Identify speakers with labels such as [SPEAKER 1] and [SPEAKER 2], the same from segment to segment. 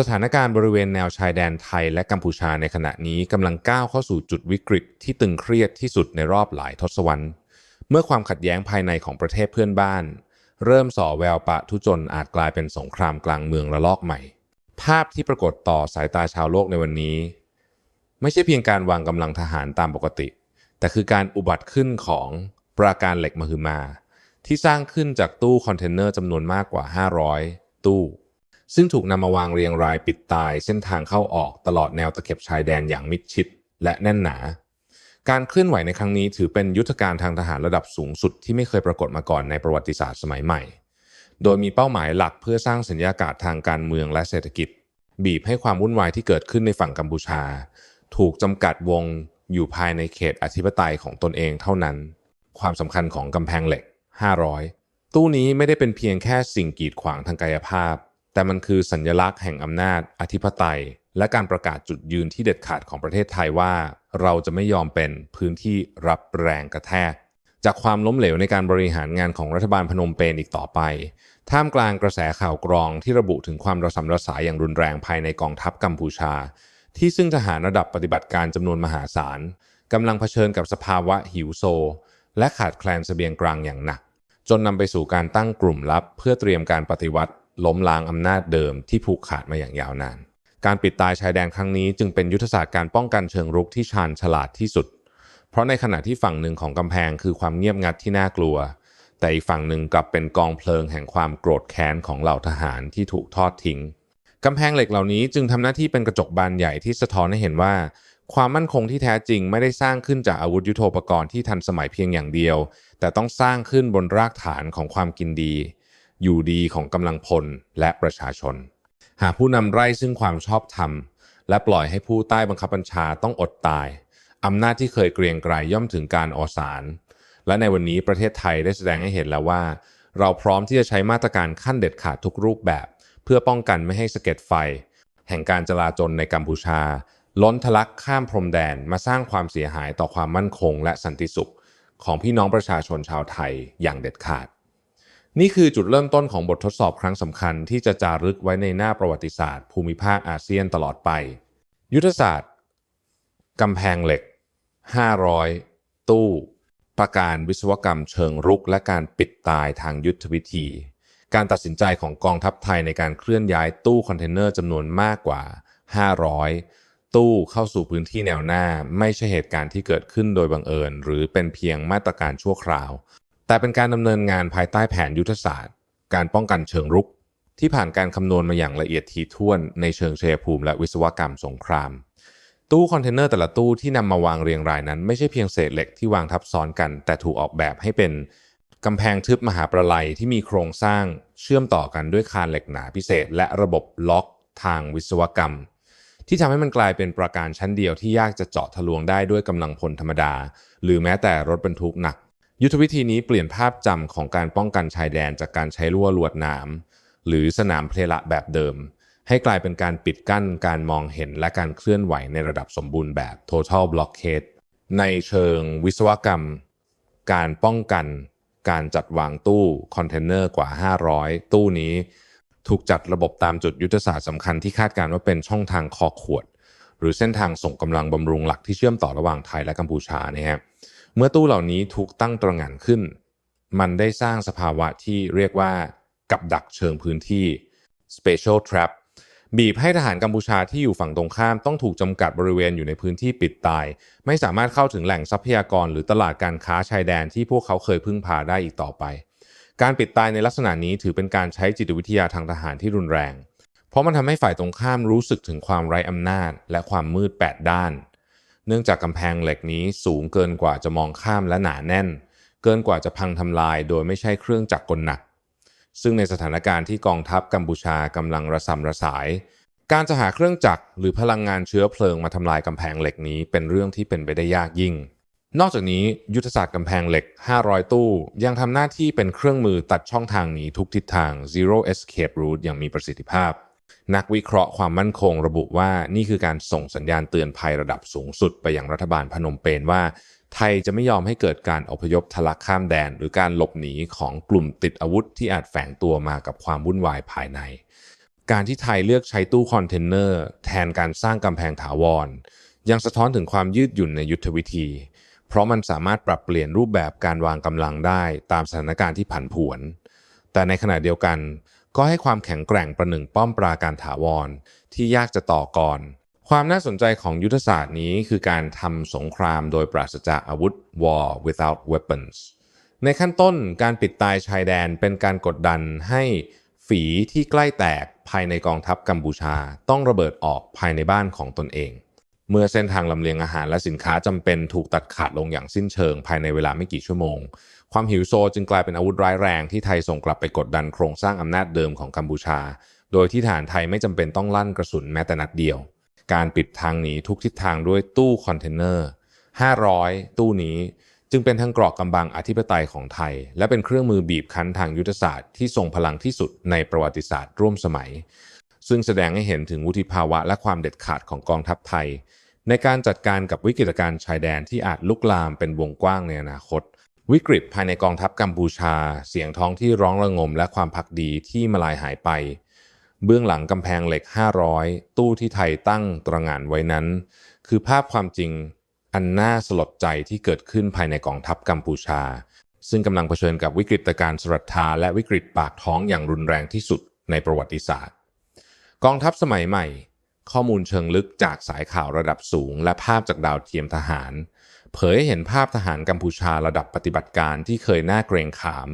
[SPEAKER 1] สถานการณ์บริเวณแนวชายแดนไทยและกัมพูชาในขณะนี้กำลังก้าวเข้าสู่จุดวิกฤตที่ตึงเครียดที่สุดในรอบหลายทศวรรษ เมื่อความขัดแย้งภายในของประเทศเพื่อนบ้าน เริ่มส่อแววปะทุจนอาจกลายเป็นสงครามกลางเมืองระลอกใหม่ ภาพที่ปรากฏต่อสายตาชาวโลกในวันนี้ ไม่ใช่เพียงการวางกำลังทหารตามปกติ แต่คือการอุบัติขึ้นของปราการเหล็กมหึมา ที่สร้างขึ้นจากตู้คอนเทนเนอร์จำนวนมากกว่า 500 ตู้ ซึ่งถูกนำมาวางเรียงรายปิดตาย เส้นทางเข้าออกตลอดแนวตะเข็บชายแดนอย่างมิดชิดและแน่นหนา การเคลื่อนไหวในครั้งนี้ถือเป็นยุทธการทางทหารระดับสูงสุดที่ไม่เคยปรากฏมาก่อนในประวัติศาสตร์สมัยใหม่ โดยมีเป้าหมายหลักเพื่อสร้างสัญญากาศทางการเมืองและเศรษฐกิจ บีบให้ความวุ่นวายที่เกิดขึ้นในฝั่งกัมพูชา ถูกจำกัดวงอยู่ภายในเขตอธิปไตยของตนเองเท่านั้น ความสำคัญของกำแพงเหล็ก 500 ตู้นี้ไม่ได้เป็นเพียงแค่สิ่งกีดขวางทางกายภาพ แต่มันคือสัญญลักษณ์แห่งอำนาจอธิปไตย และการประกาศจุดยืนที่เด็ดขาดของประเทศไทยว่า เราจะไม่ยอมเป็นพื้นที่รับแรงกระแทก จากความล้มเหลวในการบริหารงานของรัฐบาลพนมเปญอีกต่อไป ท่ามกลางกระแสข่าวกรองที่ระบุถึงความระสำระสายอย่างรุนแรงภายในกองทัพกัมพูชา ที่ซึ่งทหารระดับปฏิบัติการจำนวนมหาศาลกำลังเผชิญกับสภาวะหิวโซ และขาดแคลนเสบียงกลางอย่างหนัก จนนำไปสู่การตั้งกลุ่มลับ เพื่อเตรียมการปฏิวัติ ล้มล้างอำนาจเดิมที่ผูกขาดมาอย่างยาวนาน การปิดตายชายแดนครั้งนี้จึงเป็นยุทธศาสตร์การป้องกันเชิงรุกที่ชาญฉลาดที่สุด เพราะในขณะที่ฝั่งหนึ่งของกำแพงคือความเงียบงัดที่น่ากลัว แต่อีกฝั่งหนึ่งกลับเป็นกองเพลิงแห่งความโกรธแค้นของเหล่าทหารที่ถูกทอดทิ้งกำแพงเหล็กเหล่านี้จึงทำหน้าที่เป็นกระจกบานใหญ่ที่สะท้อนให้เห็นว่า ความมั่นคงที่แท้จริงไม่ได้สร้างขึ้นจากอาวุธยุโทโธปกรณ์ที่ทันสมัยเพียงอย่างเดียว แต่ต้องสร้างขึ้นบนรากฐานของความกินดี อยู่ดีของกำลังพลและประชาชน หากผู้นำไร่ซึ่งความชอบธรรม และปล่อยให้ผู้ใต้บังคับบัญชาต้องอดตายอำนาจที่เคยเกรียงไกรย่อมถึงการอสารและในวันนี้ประเทศไทยได้แสดงให้เห็นแล้วว่า เราพร้อมที่จะใช้มาตรการขั้นเด็ดขาดทุกรูปแบบ เพื่อป้องกันไม่ให้สะเก็ดไฟ แห่งการจลาจลในกัมพูชา ล้นทะลักข้ามพรมแดนมาสร้างความเสียหายต่อความมั่นคงและสันติสุข ของพี่น้องประชาชนชาวไทยอย่างเด็ดขาด นี่คือจุดเริ่มต้นของบททดสอบครั้งสำคัญที่จะจารึกไว้ในหน้าประวัติศาสตร์ ภูมิภาคอาเซียนตลอดไป ยุทธศาสตร์กำแพงเหล็ก 500 ตู้ ประการวิศวกรรมเชิงรุกและการปิดตายทางยุทธวิธี การตัดสินใจของกองทัพไทยในการเคลื่อนย้ายตู้คอนเทนเนอร์จำนวนมากกว่า 500 ตู้เข้าสู่พื้นที่แนวหน้า ไม่ใช่เหตุการณ์ที่เกิดขึ้นโดยบังเอิญ หรือเป็นเพียงมาตรการชั่วคราว แต่เป็นการดำเนินงานภายใต้แผนยุทธศาสตร์ การป้องกันเชิงรุก ที่ผ่านการคำนวณมาอย่างละเอียดถี่ถ้วนในเชิงเชยภูมิและวิศวกรรมสงคราม ตู้คอนเทนเนอร์แต่ละตู้ที่นำมาวางเรียงรายนั้น ไม่ใช่เพียงเศษเหล็กที่วางทับซ้อนกัน แต่ถูกออกแบบให้เป็นกำแพงทึบมหาประไลที่มีโครงสร้างเชื่อมต่อกันด้วยคานเหล็กหนาพิเศษ และระบบล็อกทางวิศวกรรม ที่ทำให้มันกลายเป็นประการชั้นเดียวที่ยากจะเจาะทะลวงได้ด้วยกำลังพลธรรมดา หรือแม้แต่รถบรรทุกหนัก ยุทธวิธีนี้เปลี่ยนภาพจำของการป้องกันชายแดนจากการใช้ลวดลวดหนามหรือสนามเพลละแบบเดิม ให้กลายเป็นการปิดกั้นการมองเห็นและการเคลื่อนไหวในระดับสมบูรณ์แบบ total blockade ในเชิงวิศวกรรม การป้องกัน การจัดวางตู้คอนเทนเนอร์กว่า 500 ตู้นี้ ถูกจัดระบบตามจุดยุทธศาสตร์สำคัญที่คาดการณ์ว่าเป็นช่องทางคอขวด หรือเส้นทางส่งกำลังบำรุงหลักที่เชื่อมต่อระหว่างไทยและกัมพูชานะฮะ เมื่อตู้เหล่านี้ถูกตั้งตระหง่านขึ้น มันได้สร้างสภาวะที่เรียกว่ากับดักเชิงพื้นที่ special trap บีบให้ทหารกัมพูชาที่อยู่ฝั่งตรงข้ามต้องถูกจำกัดบริเวณอยู่ในพื้นที่ปิดตาย ไม่สามารถเข้าถึงแหล่งทรัพยากรหรือตลาดการค้าชายแดนที่พวกเขาเคยพึ่งพาได้อีกต่อไป การปิดตายในลักษณะนี้ถือเป็นการใช้จิตวิทยาทางทหารที่รุนแรง เพราะมันทำให้ฝ่ายตรงข้ามรู้สึกถึงความไร้อำนาจ และความมืดแปดด้าน เนื่องจากกำแพงเหล็กนี้สูงเกินกว่าจะมองข้ามและหนาแน่น เกินกว่าจะพังทำลายโดยไม่ใช่เครื่องจักรกลหนัก ซึ่งในสถานการณ์ที่กองทัพกัมพูชากำลังระสำระสาย การจะหาเครื่องจักรหรือพลังงานเชื้อเพลิงมาทำลายกำแพงเหล็กนี้เป็นเรื่องที่เป็นไปได้ยากยิ่ง นอกจากนี้ยุทธศาสตร์กำแพงเหล็ก 500 ตู้ ยังทำหน้าที่เป็นเครื่องมือตัดช่องทางหนีทุกทิศทาง zero escape route อย่างมีประสิทธิภาพ นักวิเคราะห์ความมั่นคงระบุว่านี่คือการส่งสัญญาณเตือนภัยระดับสูงสุดไปยังรัฐบาลพนมเปญว่า ไทยจะไม่ยอมให้เกิดการอพยพทะลักข้ามแดน หรือการหลบหนีของกลุ่มติดอาวุธที่อาจแฝงตัวมากับความวุ่นวายภายใน การที่ไทยเลือกใช้ตู้คอนเทนเนอร์แทนการสร้างกำแพงถาวร ยังสะท้อนถึงความยืดหยุ่นในยุทธวิธี เพราะมันสามารถปรับเปลี่ยนรูปแบบการวางกำลังได้ตามสถานการณ์ที่ผันผวน แต่ในขณะเดียวกัน ก็ให้ความแข็งแกร่งประหนึ่งป้อมปราการถาวร ที่ยากจะต่อกร ความน่าสนใจของยุทธศาสตร์นี้คือการทำสงครามโดยปราศจากอาวุธ war without weapons ในขั้นต้นการปิดตายชายแดนเป็นการกดดันให้ฝีที่ใกล้แตกภายในกองทัพกัมพูชา ต้องระเบิดออกภายในบ้านของตนเอง เมื่อเส้นทางลำเลียงอาหารและสินค้าจำเป็นถูกตัดขาดลงอย่างสิ้นเชิงภายในเวลาไม่กี่ชั่วโมงความหิวโซจึงกลายเป็นอาวุธร้ายแรงที่ไทยส่งกลับไปกดดันโครงสร้างอำนาจเดิมของกัมพูชา โดยที่ฐานไทยไม่จำเป็นต้องลั่นกระสุนแม้แต่นัดเดียว การปิดทางหนีทุกทิศทางด้วยตู้คอนเทนเนอร์ 500 ตู้นี้จึงเป็นทั้งกรอกกำบังอธิปไตยของไทย และเป็นเครื่องมือบีบคั้นทางยุทธศาสตร์ที่ทรงพลังที่สุดในประวัติศาสตร์ร่วมสมัย ซึ่งแสดงให้เห็นถึงวุฒิภาวะและความเด็ดขาดของกองทัพไทย ในการจัดการกับวิกฤตการณ์ชายแดนที่อาจลุกลามเป็นวงกว้างในอนาคต วิกฤตภายในกองทัพกัมพูชา เสียงท้องที่ร้องระงมและความพักดีที่มาลายหายไป เบื้องหลังกำแพงเหล็ก 500 ตู้ที่ไทยตั้งตระหง่านไว้นั้น คือภาพความจริงอันน่าสลดใจที่เกิดขึ้นภายในกองทัพกัมพูชา ซึ่งกำลังเผชิญกับวิกฤตการณ์สรัทธาและวิกฤตปากท้องอย่างรุนแรงที่สุดในประวัติศาสตร์ กองทัพสมัยใหม่ ข้อมูลเชิงลึกจากสายข่าวระดับสูง และภาพจากดาวเทียมทหาร เผยให้เห็นภาพทหารกัมพูชาระดับปฏิบัติการที่เคยน่าเกรงขาม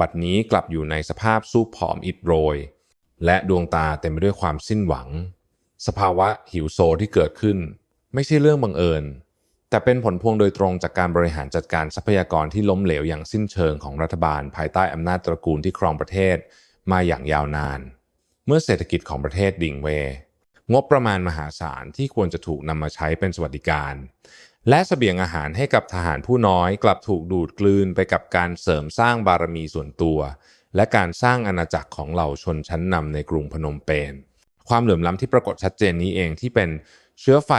[SPEAKER 1] บัดนี้กลับอยู่ในสภาพสู้ผอมอิดโรย และดวงตาเต็มไปด้วยความสิ้นหวัง สภาวะหิวโซที่เกิดขึ้น ไม่ใช่เรื่องบังเอิญ แต่เป็นผลพวงโดยตรงจากการบริหารจัดการทรัพยากรที่ล้มเหลวอย่างสิ้นเชิงของรัฐบาล ภายใต้อำนาจตระกูลที่ครองประเทศมาอย่างยาวนาน เมื่อเศรษฐกิจของประเทศดิ่งเวงบประมาณมหาศาลที่ควรจะถูกนำมาใช้เป็นสวัสดิการ และเสบียงอาหารให้กับทหารผู้น้อยกลับถูกดูดกลืนไปกับการเสริมสร้างบารมีส่วนตัว และการสร้างอาณาจักรของเหล่าชนชั้นนำในกรุงพนมเปญความเหลื่อมล้ำที่ปรากฏชัดเจนนี้เองที่เป็นเชื้อไฟ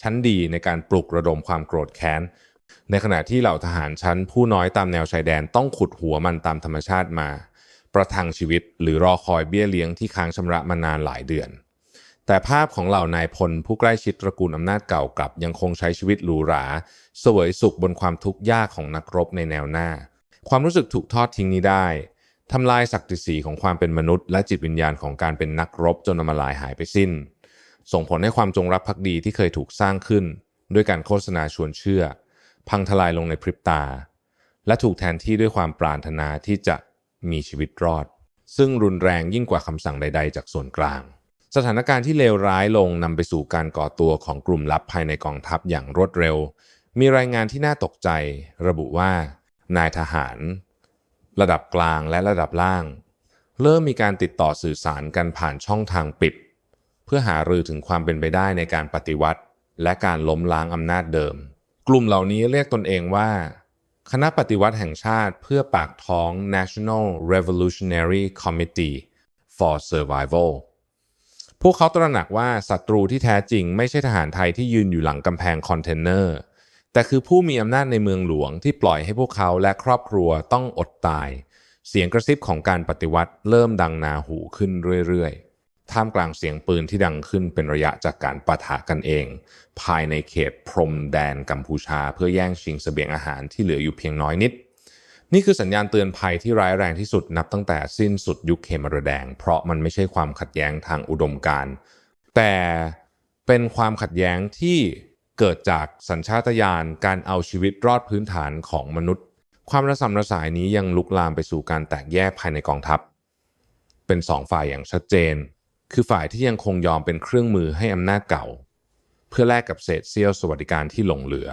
[SPEAKER 1] ชั้นดีในการปลุกระดมความโกรธแค้น ในขณะที่เหล่าทหารชั้นผู้น้อยตามแนวชายแดนต้องขุดหัวมันตามธรรมชาติมา ประทังชีวิตหรือรอคอยเบี้ยเลี้ยงที่ค้างชำระมานานหลายเดือน แต่ภาพของเหล่านายพลผู้ใกล้ชิดตระกูลอำนาจเก่ากลับ ยังคงใช้ชีวิตหรูหราสวยสุขบนความทุกข์ยากของนักรบในแนวหน้า ความรู้สึกถูกทอดทิ้งนี้ได้ทำลายศักดิ์ศรีของความเป็นมนุษย์ และจิตวิญญาณของการเป็นนักรบจนอำมลายหายไปสิ้น ส่งผลให้ความจงรักภักดีที่เคยถูกสร้างขึ้น ด้วยการโฆษณาชวนเชื่อ พังทลายลงในพริบตา และถูกแทนที่ด้วยความปรารถนาที่จะมีชีวิตรอด ซึ่งรุนแรงยิ่งกว่าคำสั่งใด ๆ จากส่วนกลาง สถานการณ์ที่เลวร้ายลงนำไปสู่การก่อตัวของกลุ่มลับภายในกองทัพอย่างรวดเร็ว มีรายงานที่น่าตกใจ ระบุว่านายทหาร ระดับกลางและระดับล่าง เริ่มมีการติดต่อสื่อสารกันผ่านช่องทางปิด เพื่อหารือถึงความเป็นไปได้ในการปฏิวัติ และการล้มล้างอำนาจเดิม กลุ่มเหล่านี้เรียกตนเองว่า คณะปฏิวัติแห่งชาติเพื่อปากท้อง National Revolutionary Committee for Survival พวกเขาตระหนักว่าศัตรูที่แท้จริง ไม่ใช่ทหารไทยที่ยืนอยู่หลังกำแพงคอนเทนเนอร์ แต่คือผู้มีอำนาจในเมืองหลวงที่ปล่อยให้พวกเขาและครอบครัวต้องอดตาย เสียงกระซิบของการปฏิวัติเริ่มดังนาหูขึ้นเรื่อยๆ ท่ามกลางเสียงปืนที่ดังขึ้นเป็นระยะจากการปะทะกันเอง ภายในเขตพรมแดนกัมพูชา เพื่อแย่งชิงเสบียงอาหารที่เหลืออยู่เพียงน้อยนิด นี่คือสัญญาณเตือนภัยที่ร้ายแรงที่สุดนับตั้งแต่สิ้นสุดยุคเคมรแดง เพราะมันไม่ใช่ความขัดแย้งทางอุดมการณ์แต่เป็นความขัดแย้งที่เกิดจากสัญชาตญาณการเอาชีวิตรอดพื้นฐานของมนุษย์ ความระสำระสายนี้ยังลุกลามไปสู่การแตกแยกภายในกองทัพ เป็นสองฝ่ายอย่างชัดเจน คือฝ่ายที่ยังคงยอมเป็นเครื่องมือให้อำนาจเก่า เพื่อแลกกับเศษเสี้ยวสวัสดิการที่หลงเหลือ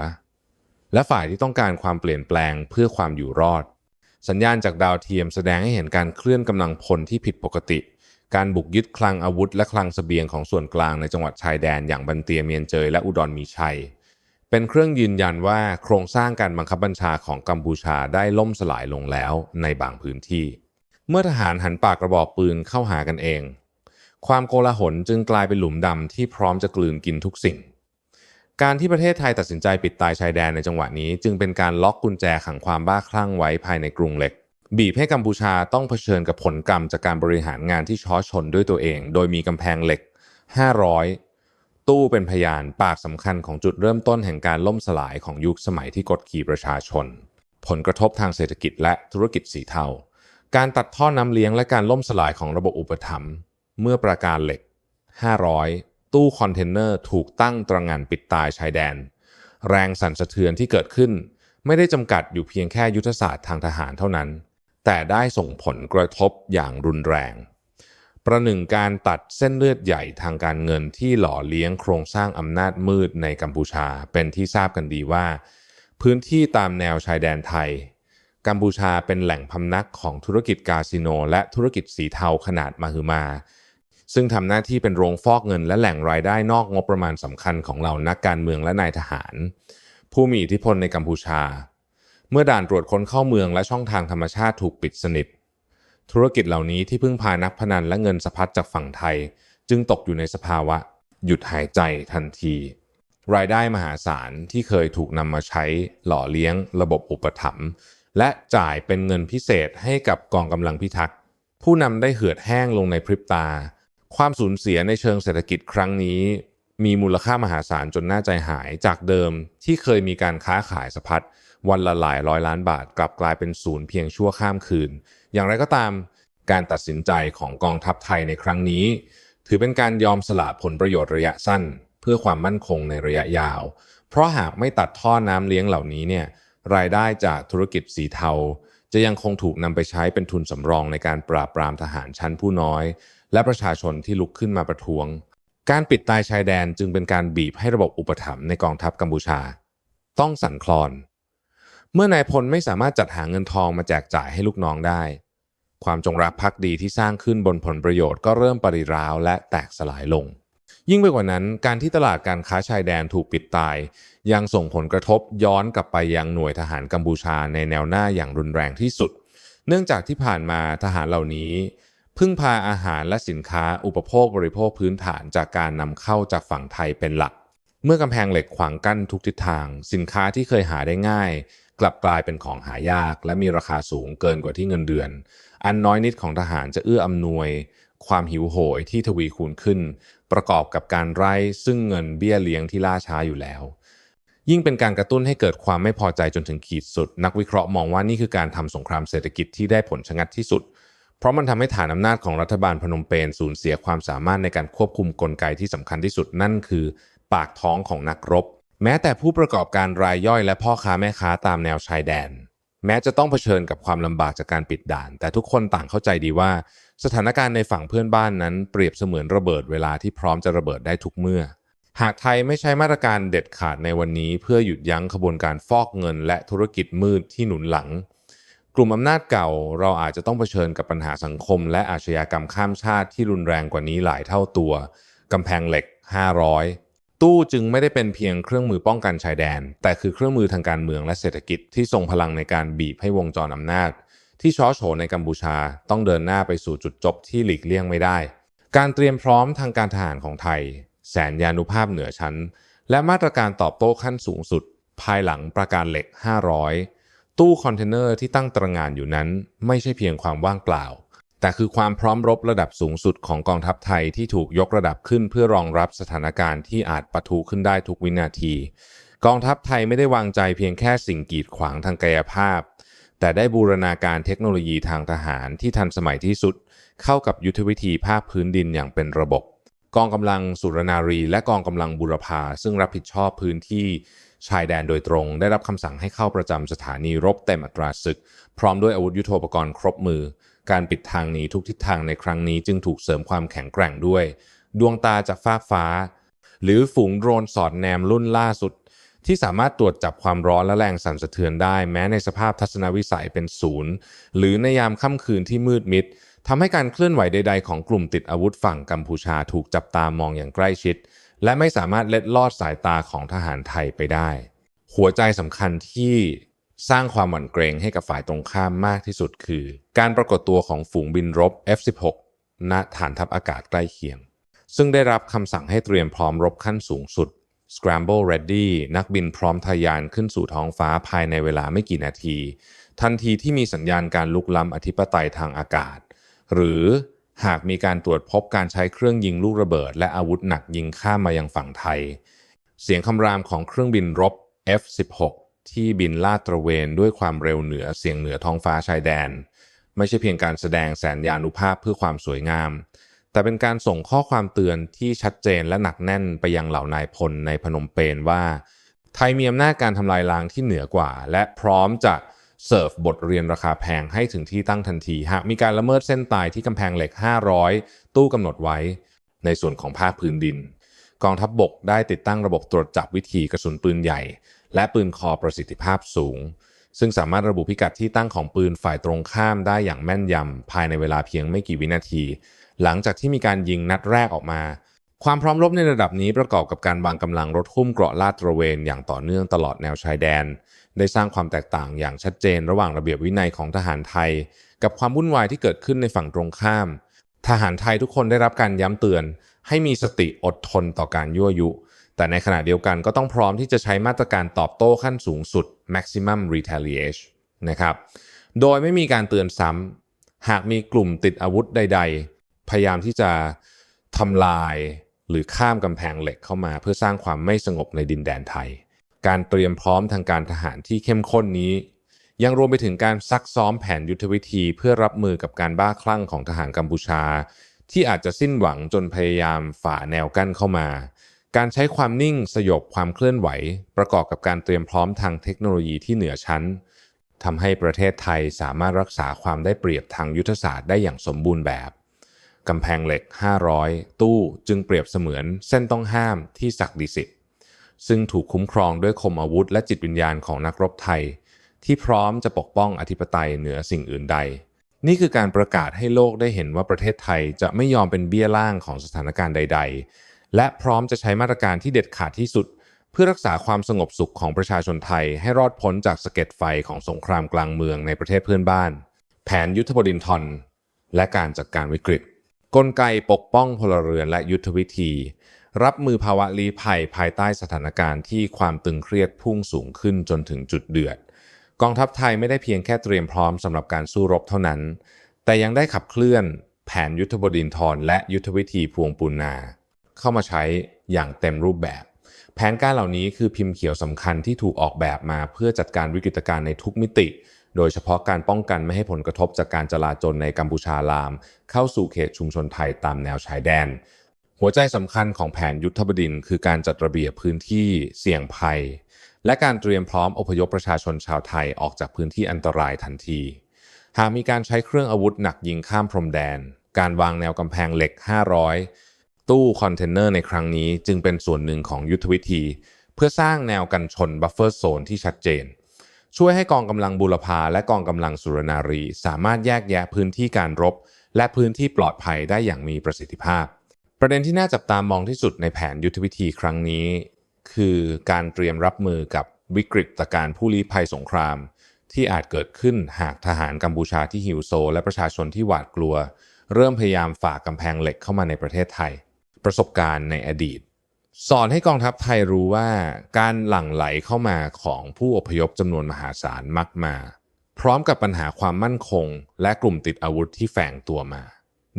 [SPEAKER 1] และฝ่ายที่ต้องการความเปลี่ยนแปลงเพื่อความอยู่รอด สัญญาณจากดาวเทียมแสดงให้เห็นการเคลื่อนกำลังพลที่ผิดปกติ การบุกยึดคลังอาวุธ และคลังเสบียงของส่วนกลางในจังหวัดชายแดนอย่างบันเตียเมียนเจยและอุดรมีชัย เป็นเครื่องยืนยันว่าโครงสร้างการบังคับบัญชาของกัมพูชาได้ล่มสลายลงแล้วในบางพื้นที่ เมื่อทหารหันปากกระบอกปืนเข้าหากันเอง ความโกลาหลจึงกลายเป็นหลุมดำที่พร้อมจะกลืนกินทุกสิ่ง การที่ประเทศไทยตัดสินใจปิดตายชายแดนในจังหวะนี้ จึงเป็นการล็อกกุญแจขังความบ้าคลั่งไว้ภายในกรุงเล็ก บีบให้กัมพูชาต้องเผชิญกับผลกรรมจากการบริหารงานที่ช้อชนด้วยตัวเอง โดยมีกำแพงเหล็ก 500 ตู้เป็นพยานปากสำคัญของจุดเริ่มต้นแห่งการล่มสลายของยุคสมัยที่กดขี่ประชาชน ผลกระทบทางเศรษฐกิจและธุรกิจสีเทาการตัดท่อน้ำเลี้ยงและการล่มสลายของระบบอุปถัมภ์เมื่อประการเหล็ก 500 ตู้คอนเทนเนอร์ถูกตั้งตระงานปิดตายชายแดน แรงสั่นสะเทือนที่เกิดขึ้น ไม่ได้จำกัดอยู่เพียงแค่ยุทธศาสตร์ทางทหารเท่านั้น แต่ได้ส่งผลกระทบอย่างรุนแรง ประหนึ่งการตัดเส้นเลือดใหญ่ทางการเงินที่หล่อเลี้ยงโครงสร้างอำนาจมืดในกัมพูชาเป็นที่ทราบกันดีว่า พื้นที่ตามแนวชายแดนไทยกัมพูชาเป็นแหล่งพำนักของธุรกิจคาสิโน และธุรกิจสีเทาขนาดมหึมา ซึ่งทำหน้าที่เป็นโรงฟอกเงิน และแหล่งรายได้นอกงบประมาณสำคัญของเหล่านักการเมืองและนายทหาร ผู้มีอิทธิพลในกัมพูชา เมื่อด่านตรวจคนเข้าเมืองและช่องทางธรรมชาติถูกปิดสนิท ธุรกิจเหล่านี้ที่พึ่งพานักพนันและเงินสะพัดจากฝั่งไทย จึงตกอยู่ในสภาวะ หยุดหายใจทันที รายได้มหาศาลที่เคยถูกนำมาใช้หล่อเลี้ยง ระบบอุปถัมภ์และจ่ายเป็นเงินพิเศษให้กับกองกำลังพิทักษ์ผู้นำได้เหือดแห้งลงในพริบตา ความสูญเสียในเชิงเศรษฐกิจครั้งนี้ มีมูลค่ามหาศาลจนน่าใจหายจากเดิมที่เคยมีการค้าขายสะพัดวันละหลายร้อยล้านบาท กลับกลายเป็นศูนย์เพียงชั่วข้ามคืน อย่างไรก็ตามการตัดสินใจของกองทัพไทยในครั้งนี้ ถือเป็นการยอมสละผลประโยชน์ระยะสั้น เพื่อความมั่นคงในระยะยาว เพราะหากไม่ตัดท่อน้ำเลี้ยงเหล่านี้เนี่ยรายได้จากธุรกิจสีเทา จะยังคงถูกนำไปใช้เป็นทุนสำรองในการปราบปรามทหารชั้นผู้น้อย และประชาชนที่ลุกขึ้นมาประท้วง การปิดตายชายแดนจึงเป็นการบีบให้ระบบอุปถัมภ์ในกองทัพกัมพูชา ต้องสั่นคลอน เมื่อนายพลไม่สามารถจัดหาเงินทองมาแจกจ่ายให้ลูกน้องได้ ความจงรักภักดีที่สร้างขึ้นบนผลประโยชน์ก็เริ่มปริร้าวและแตกสลายลง ยิ่งไปกว่านั้น การที่ตลาดการค้าชายแดนถูกปิดตาย ยังส่งผลกระทบย้อนกลับไปยังหน่วยทหารกัมพูชาในแนวหน้าอย่างรุนแรงที่สุด เนื่องจากที่ผ่านมาทหารเหล่านี้ พึ่งพาอาหารและสินค้าอุปโภคบริโภคพื้นฐานจากการนำเข้าจากฝั่งไทยเป็นหลัก เมื่อกำแพงเหล็กขวางกั้นทุกทิศทาง สินค้าที่เคยหาได้ง่าย กลับกลายเป็นของหายาก และมีราคาสูงเกินกว่าที่เงินเดือน อันน้อยนิดของทหารจะเอื้ออำนวย ความหิวโหยที่ทวีคูณขึ้น ประกอบกับการไร้ซึ่งเงินเบี้ยเลี้ยงที่ล่าช้าอยู่แล้วยิ่งเป็นการกระตุ้นให้เกิดความไม่พอใจจนถึงขีดสุด นักวิเคราะห์มองว่านี่คือการทำสงครามเศรษฐกิจที่ได้ผลชะงัดที่สุด เพราะมันทำให้ฐานอำนาจของรัฐบาลพนมเปญสูญเสียความสามารถในการควบคุมกลไกที่สำคัญที่สุดนั่นคือ ปากท้องของนักรบ แม้แต่ผู้ประกอบการรายย่อยและพ่อค้าแม่ค้าตามแนวชายแดน แม้จะต้องเผชิญกับความลำบากจากการปิดด่าน แต่ทุกคนต่างเข้าใจดีว่า สถานการณ์ในฝั่งเพื่อนบ้านนั้น เปรียบเสมือนระเบิดเวลาที่พร้อมจะระเบิดได้ทุกเมื่อ หากไทยไม่ใช้มาตรการเด็ดขาดในวันนี้ เพื่อหยุดยั้งขบวนการฟอกเงิน และธุรกิจมืดที่หนุนหลัง กลุ่มอำนาจเก่าเราอาจจะต้องเผชิญกับปัญหาสังคม และอาชญากรรมข้ามชาติที่รุนแรงกว่านี้หลายเท่าตัวกำแพงเหล็ก 500 ตู้จึงไม่ได้เป็นเพียงเครื่องมือป้องกันชายแดน แต่คือเครื่องมือทางการเมืองและเศรษฐกิจที่ทรงพลังในการบีบให้วงจรอำนาจ ที่ช้อโฉในกัมพูชาต้องเดินหน้าไปสู่จุดจบที่หลีกเลี่ยงไม่ได้ การเตรียมพร้อมทางการทหารของไทย แสนยานุภาพเหนือชั้น และมาตรการตอบโต้ขั้นสูงสุด ภายหลังประการเหล็ก 500 ตู้คอนเทนเนอร์ที่ตั้งตระงานอยู่นั้น ไม่ใช่เพียงความว่างเปล่า แต่คือความพร้อมรบระดับสูงสุดของกองทัพไทยที่ถูกยกระดับขึ้นเพื่อรองรับสถานการณ์ที่อาจปะทุขึ้นได้ทุกวินาที กองทัพไทยไม่ได้วางใจเพียงแค่สิ่งกีดขวางทางกายภาพ แต่ได้บูรณาการเทคโนโลยีทางทหารที่ทันสมัยที่สุด เข้ากับยุทธวิธีภาคพื้นดินอย่างเป็นระบบกองกำลังสุรนารีและกองกำลังบุรพาซึ่งรับผิดชอบพื้นที่ ชายแดนโดยตรง ได้รับคำสั่งให้เข้าประจำสถานีรบเต็มอัตราศึก พร้อมด้วยอาวุธยุโทโธปกรณ์ครบมือ การปิดทางหนีทุกทิศทางในครั้งนี้จึงถูกเสริมความแข็งแกร่งด้วย ดวงตาจากฟากฟ้า หรือฝูงโดรนสอดแนมรุ่นล่าสุด ที่สามารถตรวจจับความร้อนและแรงสั่นสะเทือนได้ แม้ในสภาพทัศนวิสัยเป็นศูนย์หรือในยามค่ำคืนที่มืดมิดทำให้การเคลื่อนไหวใด ๆ ของกลุ่มติดอาวุธฝั่งกัมพูชาถูกจับตามองอย่างใกล้ชิด และไม่สามารถเล็ดลอดสายตาของทหารไทยไปได้ หัวใจสำคัญที่สร้างความหวั่นเกรงให้กับฝ่ายตรงข้ามมากที่สุดคือ การปรากฏตัวของฝูงบินรบ F-16 ณฐานทัพอากาศใกล้เคียง ซึ่งได้รับคำสั่งให้เตรียมพร้อมรบขั้นสูงสุด Scramble Ready นักบินพร้อมทะยานขึ้นสู่ท้องฟ้าภายในเวลาไม่กี่นาที ทันทีที่มีสัญญาณการลุกล้ำอธิปไตยทางอากาศ หรือ หากมีการตรวจพบการใช้เครื่องยิงลูกระเบิด และอาวุธหนักยิงข้ามมายังฝั่งไทย เสียงคำรามของเครื่องบินรบ F-16 ที่บินลาดตระเวนด้วยความเร็วเหนือเสียงเหนือท้องฟ้าชายแดน ไม่ใช่เพียงการแสดงแสนยานุภาพเพื่อความสวยงาม แต่เป็นการส่งข้อความเตือนที่ชัดเจนและหนักแน่นไปยังเหล่านายพลในพนมเปญว่า ไทยมีอำนาจการทำลายล้างที่เหนือกว่า และพร้อมจะ เสิร์ฟบทเรียนราคาแพงให้ถึงที่ตั้งทันทีหากมีการละเมิดเส้นตายที่กำแพงเหล็ก 500 ตู้กำหนดไว้ ในส่วนของภาคพื้นดิน กองทัพบบกได้ติดตั้งระบบตรวจจับวิธีกระสุนปืนใหญ่ และปืนคอประสิทธิภาพสูง ซึ่งสามารถระบุพิกัดที่ตั้งของปืนฝ่ายตรงข้ามได้อย่างแม่นยำภายในเวลาเพียงไม่กี่วินาที หลังจากที่มีการยิงนัดแรกออกมา ความพร้อมรบในระดับนี้ประกอบกับการวางกำลังรถหุ้มเกราะลาดตระเวนอย่างต่อเนื่องตลอดแนวชายแดน ได้สร้างความแตกต่างอย่างชัดเจนระหว่างระเบียบวินัยของทหารไทย กับความวุ่นวายที่เกิดขึ้นในฝั่งตรงข้าม ทหารไทยทุกคนได้รับการย้ำเตือน ให้มีสติอดทนต่อการยั่วยุ แต่ในขณะเดียวกันก็ต้องพร้อมที่จะใช้มาตรการตอบโต้ขั้นสูงสุด maximum retaliation นะครับโดยไม่มีการเตือนซ้ำหากมีกลุ่มติดอาวุธใด ๆ พยายามที่จะทำลาย หรือข้ามกำแพงเหล็กเข้ามา เพื่อสร้างความไม่สงบในดินแดนไทย การเตรียมพร้อมทางการทหารที่เข้มข้นนี้ ยังรวมไปถึงการซักซ้อมแผนยุทธวิธีเพื่อรับมือกับการบ้าคลั่งของทหารกัมพูชา ที่อาจจะสิ้นหวังจนพยายามฝ่าแนวกั้นเข้ามา การใช้ความนิ่งสยบความเคลื่อนไหว ประกอบกับการเตรียมพร้อมทางเทคโนโลยีที่เหนือชั้นทำให้ประเทศไทยสามารถรักษาความได้เปรียบทางยุทธศาสตร์ได้อย่างสมบูรณ์แบบ กำแพงเหล็ก 500 ตู้จึงเปรียบเสมือนเส้นต้องห้ามที่ศักดิ์สิทธิ์ซึ่งถูกคุ้มครองด้วยคมอาวุธและจิตวิญญาณของนักรบไทย ที่พร้อมจะปกป้องอธิปไตยเหนือสิ่งอื่นใด นี่คือการประกาศให้โลกได้เห็นว่าประเทศไทยจะไม่ยอมเป็นเบี้ยล่างของสถานการณ์ใด ๆ และพร้อมจะใช้มาตรการที่เด็ดขาดที่สุด เพื่อรักษาความสงบสุขของประชาชนไทย ให้รอดพ้นจากสะเก็ดไฟของสงครามกลางเมืองในประเทศเพื่อนบ้าน แผนยุทธบดินทรและการจัดการวิกฤต กลไกปกป้องพลเรือนและยุทธวิธี รับมือภาวะลี้ภัยภายใต้สถานการณ์ที่ความตึงเครียดพุ่งสูงขึ้นจนถึงจุดเดือด กองทัพไทยไม่ได้เพียงแค่เตรียมพร้อมสำหรับการสู้รบเท่านั้น แต่ยังได้ขับเคลื่อนแผนยุทธบดินทรและยุทธวิธีพวงปุณนา เข้ามาใช้อย่างเต็มรูปแบบ แผนการเหล่านี้คือพิมพ์เขียวสำคัญที่ถูกออกแบบมาเพื่อจัดการวิกฤตการณ์ในทุกมิติ โดยเฉพาะการป้องกันไม่ให้ผลกระทบจากการจลาจลในกัมพูชาลาม เข้าสู่เขตชุมชนไทยตามแนวชายแดน หัวใจสำคัญของแผนยุทธบดิน คือการจัดระเบียบพื้นที่เสี่ยงภัย และการเตรียมพร้อมอพยพประชาชนชาวไทยออกจากพื้นที่อันตรายทันที หากมีการใช้เครื่องอาวุธหนักยิงข้ามพรมแดน การวางแนวกำแพงเหล็ก 500 ตู้คอนเทนเนอร์ในครั้งนี้จึงเป็นส่วนหนึ่งของยุทธวิธี เพื่อสร้างแนวกันชนบัฟเฟอร์โซนที่ชัดเจน ช่วยให้กองกำลังบูรพาและกองกำลังสุรนารี สามารถแยกแยะพื้นที่การรบ และพื้นที่ปลอดภัยได้อย่างมีประสิทธิภาพ ประเด็นที่น่าจับตามองที่สุดในแผนยุทธวิธีครั้งนี้ คือการเตรียมรับมือกับวิกฤตการผู้ลี้ภัยสงคราม ที่อาจเกิดขึ้นหากทหารกัมพูชาที่หิวโซ และประชาชนที่หวาดกลัว เริ่มพยายามฝ่ากำแพงเหล็กเข้ามาในประเทศไทย ประสบการณ์ในอดีต สอนให้กองทัพไทยรู้ว่าการหลั่งไหลเข้ามาของผู้อพยพจำนวนมหาศาลมักมา พร้อมกับปัญหาความมั่นคง และกลุ่มติดอาวุธที่แฝงตัวมา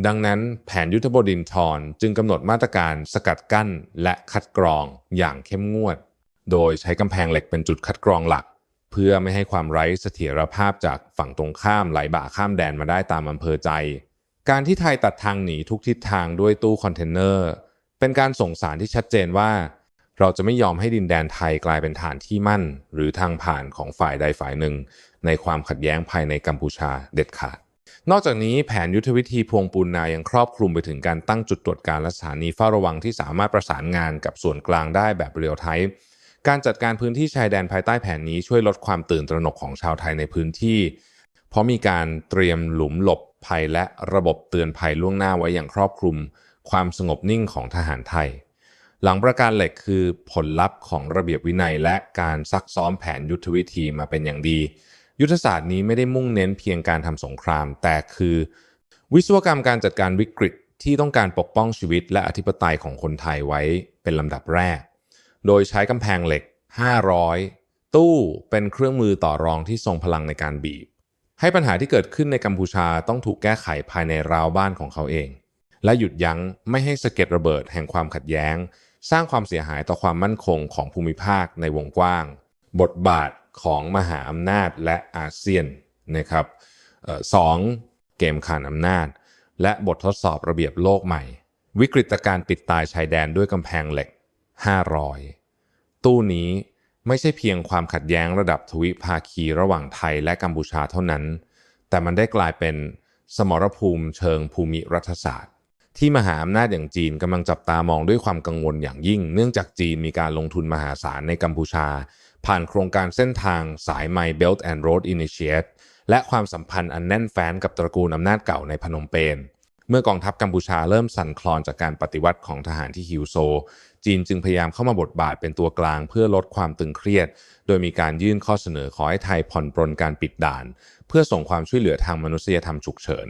[SPEAKER 1] ดังนั้นแผนยุทธบดินทรจึงกำหนดมาตรการสกัดกั้นและคัดกรองอย่างเข้มงวด โดยใช้กำแพงเหล็กเป็นจุดคัดกรองหลัก เพื่อไม่ให้ความไร้เสถียรภาพจากฝั่งตรงข้ามไหลบ่าข้ามแดนมาได้ตามอำเภอใจ การที่ไทยตัดทางหนีทุกทิศทางด้วยตู้คอนเทนเนอร์ เป็นการส่งสารที่ชัดเจนว่า เราจะไม่ยอมให้ดินแดนไทยกลายเป็นฐานที่มั่น หรือทางผ่านของฝ่ายใดฝ่ายหนึ่ง ในความขัดแย้งภายในกัมพูชาเด็ดขาด นอกจากนี้แผนยุทธวิธีพวงปูนนายังครอบคลุมไปถึงการตั้งจุดตรวจการและสถานีเฝ้าระวังที่สามารถประสานงานกับส่วนกลางได้แบบเรียลไทม์การจัดการพื้นที่ชายแดนภายใต้แผนนี้ช่วยลดความตื่นตระหนกของชาวไทยในพื้นที่ เพราะมีการเตรียมหลุมหลบภัยและระบบเตือนภัยล่วงหน้าไว้อย่างครอบคลุม ความสงบนิ่งของทหารไทย หลังประการเหล็กคือผลลัพธ์ของระเบียบวินัยและการซักซ้อมแผนยุทธวิธีมาเป็นอย่างดี ยุทธศาสตร์นี้ไม่ได้มุ่งเน้นเพียงการทำสงคราม แต่คือ วิศวกรรมการจัดการวิกฤตที่ต้องการปกป้องชีวิตและอธิปไตยของคนไทยไว้เป็นลำดับแรก โดยใช้กำแพงเหล็ก 500 ตู้เป็นเครื่องมือต่อรองที่ทรงพลังในการบีบ ให้ปัญหาที่เกิดขึ้นในกัมพูชาต้องถูกแก้ไขภายในราวบ้านของเขาเอง และหยุดยั้งไม่ให้สะเก็ดระเบิดแห่งความขัดแย้ง สร้างความเสียหายต่อความมั่นคงของภูมิภาคในวงกว้าง บทบาทของมหาอำนาจและอาเซียนนะครับออสองเกมขานอำนาจ และบททดสอบระเบียบโลกใหม่ วิกฤตการปิดตายชายแดนด้วยกำแพงเหล็ก 500 ตู้นี้ไม่ใช่เพียงความขัดแย้งระดับทวิภาคีระหว่างไทยและกัมพูชาเท่านั้น แต่มันได้กลายเป็นสมรภูมิเชิงภูมิรัฐศาสตร์ ที่มหาอำนาจอย่างจีนกำลังจับตามองด้วยความกังวลอย่างยิ่ง เนื่องจากจีนมีการลงทุนมหาศาลในกัมพูชา ผ่านโครงการเส้นทางสายไม Belt and Road Initiative และความสัมพันธ์อันแน่นแฟ้นกับตระกูลอำนาจเก่าในพนมเปญเมื่อกองทัพกัมพูชาเริ่มสั่นคลอนจากการปฏิวัติของทหารที่ฮิวโซ จีนจึงพยายามเข้ามาบทบาทเป็นตัวกลางเพื่อลดความตึงเครียด โดยมีการยื่นข้อเสนอขอให้ไทยผ่อนปรนการปิดด่าน เพื่อส่งความช่วยเหลือทางมนุษยธรรมฉุกเฉิน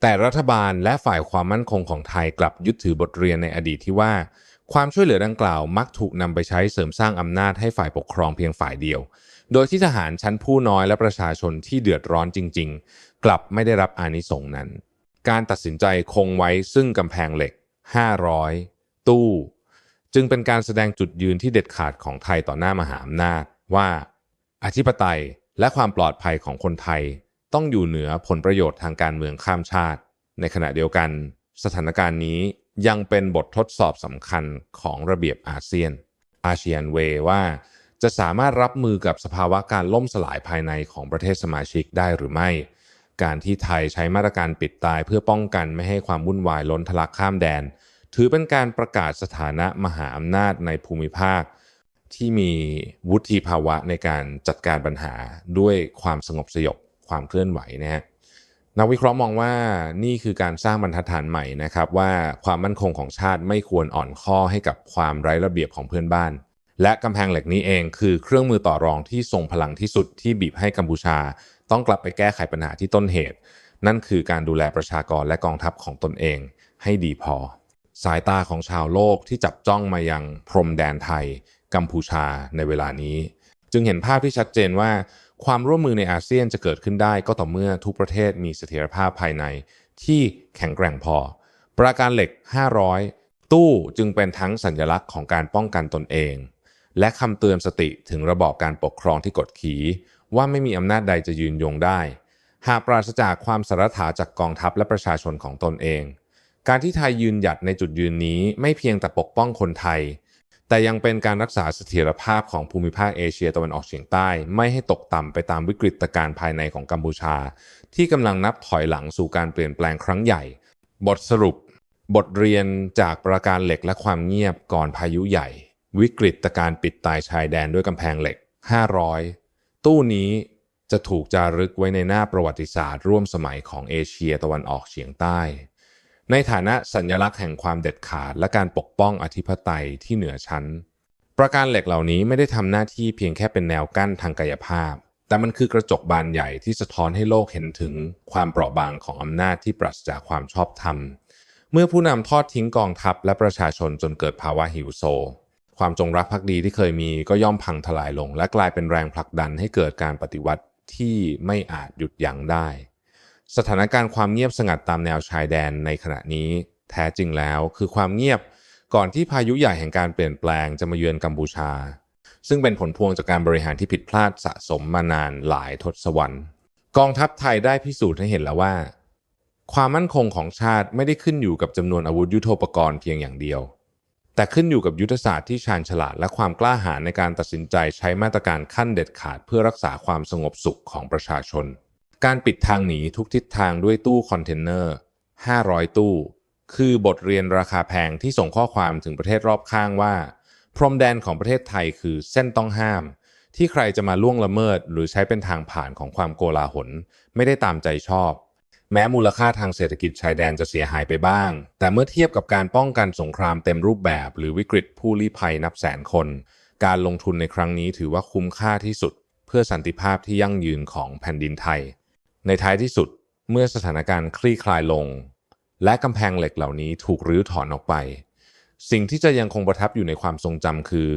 [SPEAKER 1] แต่รัฐบาลและฝ่ายความมั่นคงของไทยกลับยึดถือบทเรียนในอดีตที่ว่า ความช่วยเหลือดังกล่าวมักถูกนำไปใช้เสริมสร้างอำนาจให้ฝ่ายปกครองเพียงฝ่ายเดียว โดยที่ทหารชั้นผู้น้อยและประชาชนที่เดือดร้อนจริง ๆ กลับไม่ได้รับอานิสงส์นั้น การตัดสินใจคงไว้ซึ่งกำแพงเหล็ก 500 ตู้ จึงเป็นการแสดงจุดยืนที่เด็ดขาดของไทยต่อหน้ามหาอำนาจว่า อธิปไตยและความปลอดภัยของคนไทย ต้องอยู่เหนือผลประโยชน์ทางการเมืองข้ามชาติ ในขณะเดียวกัน สถานการณ์นี้ยังเป็นบททดสอบสำคัญของระเบียบอาเซียนอาเซียนเวว่าจะสามารถรับมือกับสภาวะการล่มสลายภายในของประเทศสมาชิกได้หรือไม่ การที่ไทยใช้มาตรการปิดตายเพื่อป้องกันไม่ให้ความวุ่นวายล้นทะลักข้ามแดน ถือเป็นการประกาศสถานะมหาอำนาจในภูมิภาค ที่มีวุฒิภาวะในการจัดการปัญหาด้วยความสงบสยบ ความเคลื่อนไหวนะฮะนักวิเคราะห์มองว่านี่คือการสร้างบรรทัดฐานใหม่นะครับ ว่าความมั่นคงของชาติไม่ควรอ่อนข้อให้กับความไร้ระเบียบของเพื่อนบ้าน และกำแพงเหล็กนี้เองคือเครื่องมือต่อรองที่ทรงพลังที่สุดที่บีบให้กัมพูชา ต้องกลับไปแก้ไขปัญหาที่ต้นเหตุ นั่นคือการดูแลประชากรและกองทัพของตนเอง ให้ดีพอ สายตาของชาวโลกที่จับจ้องมายังพรมแดนไทย กัมพูชาในเวลานี้ จึงเห็นภาพที่ชัดเจนว่าความร่วมมือในอาเซียนจะเกิดขึ้นได้ก็ต่อเมื่อทุกประเทศมีเสถียรภาพภายในที่แข็งแกร่งพอ ประการเหล็ก 500 ตู้จึงเป็นทั้งสัญลักษณ์ของการป้องกันตนเอง และคำเตือนสติถึงระบอบการปกครองที่กดขี่ว่าไม่มีอำนาจใดจะยืนยงได้ หากปราศจากความสารถาจากกองทัพและประชาชนของตนเอง การที่ไทยยืนหยัดในจุดยืนนี้ไม่เพียงแต่ปกป้องคนไทย แต่ยังเป็นการรักษาเสถียรภาพของภูมิภาคเอเชียตะวันออกเฉียงใต้ ไม่ให้ตกต่ำไปตามวิกฤตการณ์ภายในของกัมพูชา ที่กำลังนับถอยหลังสู่การเปลี่ยนแปลงครั้งใหญ่ บทสรุป บทเรียนจากประการเหล็กและความเงียบก่อนพายุใหญ่ วิกฤตการปิดตายชายแดนด้วยกำแพงเหล็ก 500 ตู้นี้จะถูกจารึกไว้ในหน้าประวัติศาสตร์ร่วมสมัยของเอเชียตะวันออกเฉียงใต้ ในฐานะสัญลักษณ์แห่งความเด็ดขาด และการปกป้องอธิปไตยที่เหนือชั้น ประการเหล็กเหล่านี้ไม่ได้ทำหน้าที่เพียงแค่เป็นแนวกั้นทางกายภาพ แต่มันคือกระจกบานใหญ่ที่สะท้อนให้โลกเห็นถึงความเปราะบางของอำนาจที่ปราศจากความชอบธรรม เมื่อผู้นำทอดทิ้งกองทัพและประชาชนจนเกิดภาวะหิวโซ ความจงรักภักดีที่เคยมีก็ย่อมพังทลายลง และกลายเป็นแรงผลักดันให้เกิดการปฏิวัติที่ไม่อาจหยุดยั้งได้ สถานการณ์ความเงียบสงัดตามแนวชายแดนในขณะนี้แท้จริงแล้วคือความเงียบก่อนที่พายุใหญ่แห่งการเปลี่ยนแปลงจะมาเยือนกัมพูชา ซึ่งเป็นผลพวงจากการบริหารที่ผิดพลาดสะสมมานานหลายทศวรรษกองทัพไทยได้พิสูจน์ให้เห็นแล้วว่า ความมั่นคงของชาติไม่ได้ขึ้นอยู่กับจำนวนอาวุธยุโทโธปกรณ์เพียงอย่างเดียว แต่ขึ้นอยู่กับยุทธศาสตร์ที่ชาญฉลาดและความกล้าหาญในการตัดสินใจใช้มาตรการขั้นเด็ดขาดเพื่อรักษาความสงบสุขของประชาชน การปิดทางหนีทุกทิศทางด้วยตู้คอนเทนเนอร์ 500 ตู้ คือบทเรียนราคาแพงที่ส่งข้อความถึงประเทศรอบข้างว่า พรมแดนของประเทศไทยคือเส้นต้องห้าม ที่ใครจะมาล่วงละเมิด หรือใช้เป็นทางผ่านของความโกลาหล ไม่ได้ตามใจชอบ แม้มูลค่าทางเศรษฐกิจชายแดนจะเสียหายไปบ้าง แต่เมื่อเทียบกับการป้องกันสงครามเต็มรูปแบบ หรือวิกฤตผู้ลี้ภัยนับแสนคน การลงทุนในครั้งนี้ถือว่าคุ้มค่าที่สุด เพื่อสันติภาพที่ยั่งยืนของแผ่นดินไทย ในท้ายที่สุดเมื่อสถานการณ์คลี่คลายลง และกำแพงเหล็กเหล่านี้ถูกรื้อถอนออกไป สิ่งที่จะยังคงประทับอยู่ในความทรงจำคือ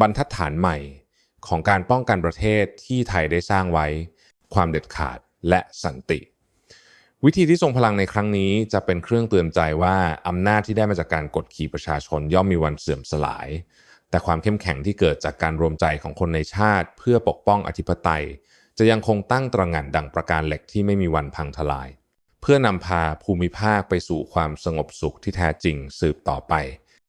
[SPEAKER 1] บรรทัดฐานใหม่ของการป้องกันประเทศที่ไทยได้สร้างไว้ ความเด็ดขาดและสันติ วิธีที่ทรงพลังในครั้งนี้จะเป็นเครื่องเตือนใจว่าอำนาจที่ได้มาจากการกดขี่ประชาชนย่อมมีวันเสื่อมสลาย แต่ความเข้มแข็งที่เกิดจากการรวมใจของคนในชาติ เพื่อปกป้องอธิปไตย จะยังคงตั้งตระหง่านดังประการเหล็กที่ไม่มีวันพังทลาย เพื่อนำพาภูมิภาคไปสู่ความสงบสุขที่แท้จริงสืบต่อไป